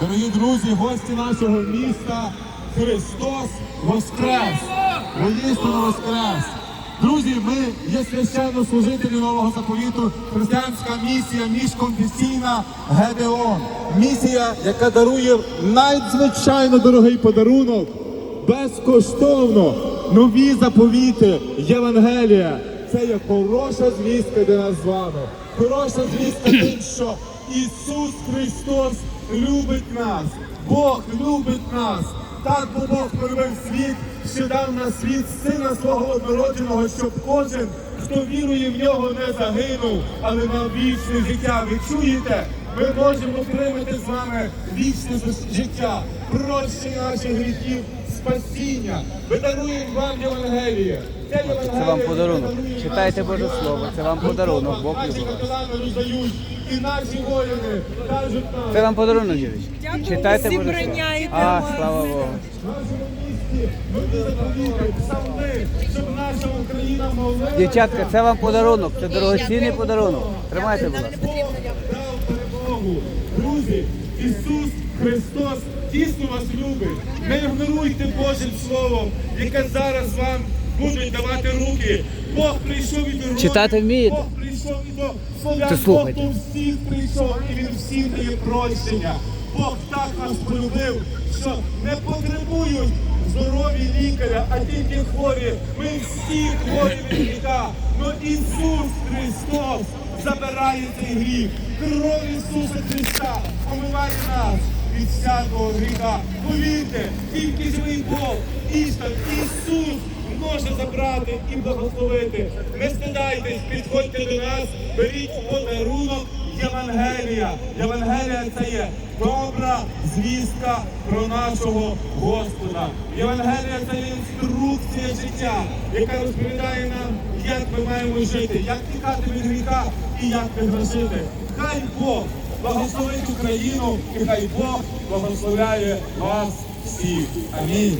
Дорогі друзі, гості нашого міста, Христос Воскрес! Воістину Воскрес! Друзі, ми є священнослужителі нового заповіту, християнська місія, міжконфесійна ГДО. Місія, яка дарує надзвичайно дорогий подарунок, безкоштовно нові заповіти, Євангелія. Це є хороша звістка для нас з вами. Хороша звістка тим, що Ісус Христос любить нас. Бог любить нас. Так бо Бог полюбив світ, що дав на світ сина свого однородженого, щоб кожен, хто вірує в нього, не загинув, але мав вічне життя. Ви чуєте? Ми можемо отримати з вами вічне життя, прощення наших гріхів, спасіння. Ми даруємо вам Євангеліє. Це, вам подарунок. Читайте Боже Слово, це вам подарунок, Бог любить і наші воїни кажуть нам. Це вам подарунок, Юрій. Дякую, Читайте всі Слово. А, слава Богу. В нашому місті люди заповіти, псалми, щоб наша Україна могла Дівчатка, це вам подарунок, це дорогоцінний подарунок. Тримайте, будь ласка. Бог дав перемогу. Друзі, Ісус Христос дійсно вас любить. Не ігноруйте Божим Словом, яке зараз вам будуть давати руки. Бог прийшов і до Ромів, Читати вмієте? Бог до Бог до всіх прийшов і Він всім дає прощення. Бог так вас полюбив, що не потребують здорові лікаря, а тільки хворі. Ми всі хворі від гріха. Но Ісус Христос забирає цей гріх. Кров Ісуса Христа омиває нас від всякого гріха. Повірте, тільки живий Бог, істин, забрати і благословити. Не стидайтесь, підходьте до нас, беріть подарунок Євангелія. Євангелія це є добра звістка про нашого Господа. Євангелія це є інструкція життя, яка розповідає нам, як ми маємо жити, як тікати від гріха і як виграшити. Хай Бог благословить Україну і хай Бог благословляє вас всіх. Амінь.